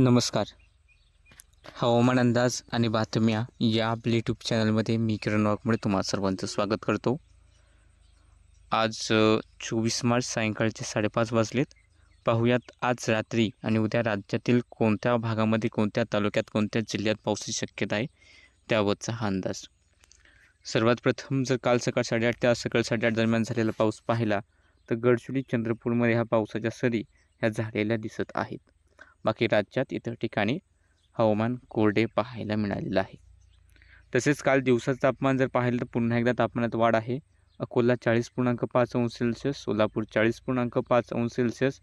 नमस्कार. हवामान अंदाज आणि बातम्या या आपल्या यूट्यूब चॅनलमध्ये मी किरण वाघमुळे तुम्हा सर्वांचं स्वागत करतो. आज चोवीस मार्च सायंकाळचे साडेपाच वाजलेत. पाहूयात आज रात्री आणि उद्या राज्यातील कोणत्या भागामध्ये कोणत्या तालुक्यात कोणत्या जिल्ह्यात पावसाची शक्यता आहे त्याबाबतचा हा अंदाज. सर्वात प्रथम जर काल सकाळ साडेआठ ते आज सकाळ साडेआठ दरम्यान झालेला पाऊस पाहिला तर गडचिरोली चंद्रपूरमध्ये ह्या पावसाच्या सरी ह्या झालेल्या दिसत आहेत. बाकी राज्यात इतर ठिकाणी हवामान कोरडे पाहायला मिळालेलं आहे. तसेच काल दिवसाचं तापमान जर पाहिलं तर पुन्हा एकदा तापमानात वाढ आहे. अकोला चाळीस पूर्णांक पाच अंश सेल्सिअस सोलापूर चाळीस पूर्णांक पाच अंश सेल्सिअस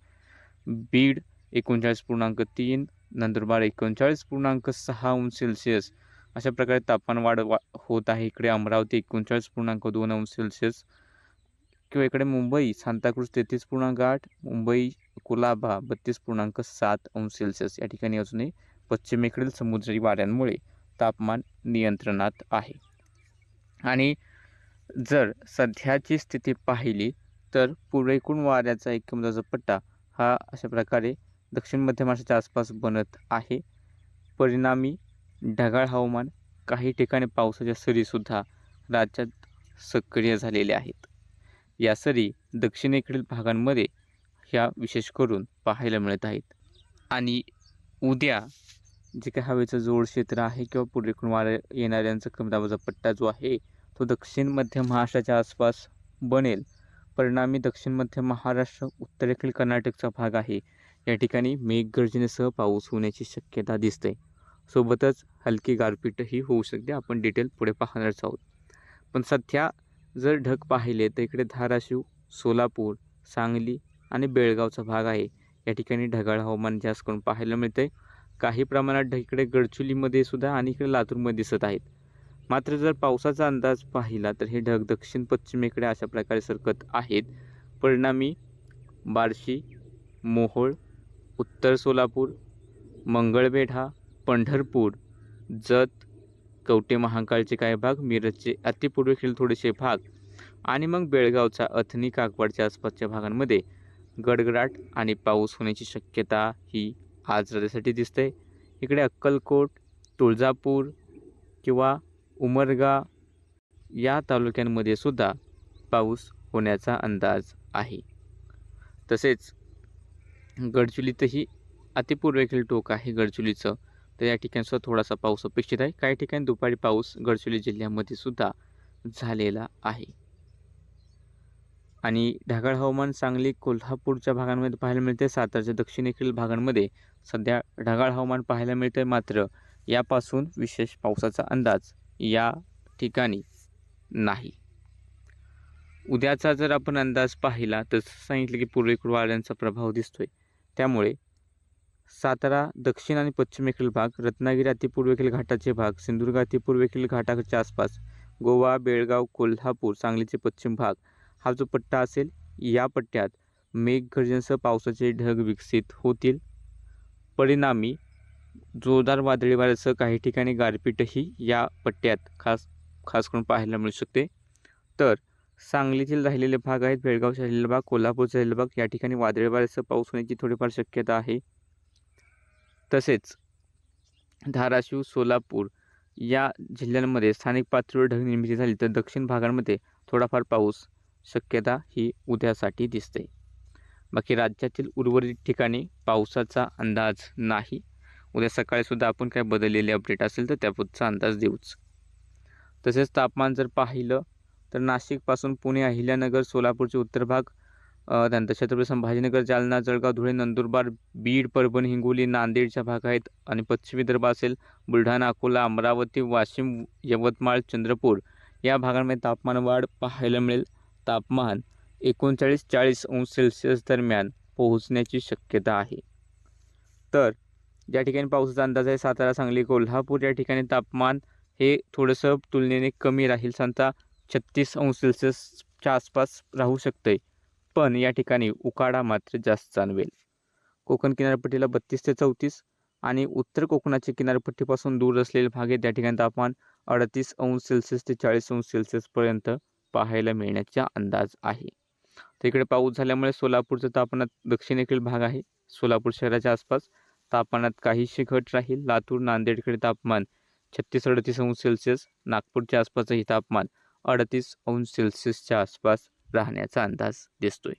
बीड एकोणचाळीस पूर्णांक तीन नंदुरबार एकोणचाळीस पूर्णांक सहा अंश सेल्सिअस. अशा प्रकारे तापमान वाढ वा होत आहे. इकडे अमरावती एकोणचाळीस पूर्णांक दोन अंश सेल्सिअस किंवा इकडे मुंबई सांताक्रूज तेहतीस पूर्णांक आठ मुंबई कुलाबा बत्तीस पूर्णांक सात अंश सेल्सिअस या ठिकाणी अजूनही पश्चिमेकडील समुद्री वाऱ्यांमुळे तापमान नियंत्रणात आहे. आणि जर सध्याची स्थिती पाहिली तर पूर्वेकडून वाऱ्याचा एक एकूण पट्टा हा अशा प्रकारे दक्षिण मध्य महाराष्ट्राच्या आसपास बनत आहे. परिणामी ढगाळ हवामान काही ठिकाणी पावसाच्या सरीसुद्धा राज्यात सक्रिय झालेल्या आहेत. या सरी दक्षिणेकडील भागांमध्ये ह्या विशेष करून पाहायला मिळत आहेत. आणि उद्या जे काही हवेचं जोड क्षेत्र आहे किंवा पूर्वेकडून वाऱ्या येणाऱ्यांचा कमी दाबाचा पट्टा जो आहे तो दक्षिण मध्य महाराष्ट्राच्या आसपास बनेल. परिणामी दक्षिण मध्य महाराष्ट्र उत्तरेकडील कर्नाटकचा भाग आहे. या ठिकाणी मेघगर्जनेसह पाऊस होण्याची शक्यता दिसते. सोबतच हलकी गारपीटही होऊ शकते. आपण डिटेल पुढे पाहणारच आहोत. पण सध्या जर ढग पाहिले तर इकडे धाराशिव सोलापूर सांगली आणि बेळगावचा भाग आहे. या ठिकाणी ढगाळ हवामान जास्त करून पाहायला मिळते काही प्रमाणात ढग इकडे गडचुलीमध्ये सुद्धा आणि इकडे लातूरमध्ये दिसत आहेत. मात्र जर पावसाचा अंदाज पाहिला तर हे ढग दक्षिण पश्चिमेकडे अशा प्रकारे सरकत आहेत. परिणामी बार्शी मोहोळ उत्तर सोलापूर मंगळवेढा पंढरपूर जत कवटे महाकाळचे काही भाग मिरजचे अतिपूर्वेकडील थोडेसे भाग आणि मग बेळगावचा अथनी काकवाडच्या आसपासच्या भागांमध्ये गडगडाट आणि पाऊस होण्याची शक्यता ही आज रात्रीसाठी दिसते. इकडे अक्कलकोट तुळजापूर किंवा उमरगा या तालुक्यांमध्ये सुद्धा पाऊस होण्याचा अंदाज आहे. तसेच गडचुलीतही अतिपूर्वेकडील टोक आहे गडचुलीचं. तर या ठिकाणीसुद्धा थोडासा पाऊस अपेक्षित आहे. काही ठिकाणी दुपारी पाऊस गडचिरोली जिल्ह्यामध्ये सुद्धा झालेला आहे. आणि ढगाळ हवामान सांगली कोल्हापूरच्या भागांमध्ये पाहायला मिळते. सातारच्या दक्षिणेकडील भागांमध्ये सध्या ढगाळ हवामान पाहायला मिळते. मात्र यापासून विशेष पावसाचा अंदाज या ठिकाणी नाही. उद्याचा जर आपण अंदाज पाहिला तर सांगितलं की पूर्वेकडील वाऱ्यांचा प्रभाव दिसतोय. त्यामुळे सातारा दक्षिण आणि पश्चिमेकडील भाग रत्नागिरी अतिपूर्वेकडील घाटाचे भाग सिंधुदुर्ग अतिपूर्वेकडील घाटाच्या आसपास गोवा बेळगाव कोल्हापूर सांगलीचे पश्चिम भाग हा जो पट्टा असेल या पट्ट्यात मेघगर्जनसह पावसाचे ढग विकसित होतील. परिणामी जोरदार वादळी वाऱ्यासह काही ठिकाणी गारपीटही या पट्ट्यात खास खास करून पाहायला मिळू शकते. तर सांगलीतील राहिलेले भाग आहेत बेळगाव राहिलेले भाग कोल्हापूरचे राहिलेले भाग या ठिकाणी वादळी वाऱ्यासह पाऊस होण्याची थोडीफार शक्यता आहे. तसेच धाराशिव सोलापूर या जिल्ह्यांमध्ये स्थानिक पातळीवर ढग निर्मिती झाली तर दक्षिण भागांमध्ये थोडाफार पाऊस शक्यता ही उद्यासाठी दिसते. बाकी राज्यातील उर्वरित ठिकाणी पावसाचा अंदाज नाही. उद्या सकाळीसुद्धा आपण काय बदललेले अपडेट असेल तर त्यापुढचा अंदाज देऊच. तसेच तापमान जर पाहिलं तर नाशिकपासून पुणे अहिल्यानगर सोलापूरचे उत्तर भाग त्यानंतर छत्रपती संभाजीनगर जालना जळगाव धुळे नंदुरबार बीड परभणी हिंगोली नांदेडच्या भाग आहेत आणि पश्चिम विदर्भ असेल बुलढाणा अकोला अमरावती वाशिम यवतमाळ चंद्रपूर या भागांमध्ये तापमान वाढ पाहायला मिळेल. तापमान एकोणचाळीस चाळीस अंश सेल्सिअस दरम्यान पोहोचण्याची शक्यता आहे. तर ज्या ठिकाणी पावसाचा अंदाज आहे सातारा सांगली कोल्हापूर या ठिकाणी तापमान हे थोडंसं तुलनेने कमी राहील. सांगता छत्तीस अंश सेल्सिअसच्या आसपास राहू शकते पण या ठिकाणी उकाडा मात्र जास्त जाणवेल. कोकण किनारपट्टीला बत्तीस ते चौतीस आणि उत्तर कोकणाच्या किनारपट्टीपासून दूर असलेले भाग आहेत. त्या ठिकाणी तापमान अडतीस अंश सेल्सिअस ते चाळीस अंश सेल्सिअसपर्यंत पाहायला मिळण्याचा अंदाज आहे. तर इकडे पाऊस झाल्यामुळे सोलापूरचं तापमानात दक्षिणेकडील भाग आहे. सोलापूर शहराच्या आसपास तापमानात काहीशी घट राहील. लातूर नांदेडकडे तापमान छत्तीस अडतीस अंश सेल्सिअस नागपूरच्या आसपासही तापमान अडतीस अंश सेल्सिअसच्या आसपास राहण्याचा अंदाज दिसतोय.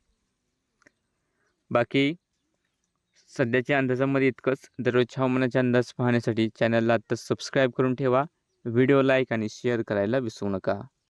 बाकी सध्याच्या अंदाजामध्ये इतकंच. दररोजच्या हवामानाचे अंदाज पाहण्यासाठी चॅनलला आत्ता सबस्क्राईब करून ठेवा. व्हिडिओ लाईक आणि शेअर करायला विसरू नका.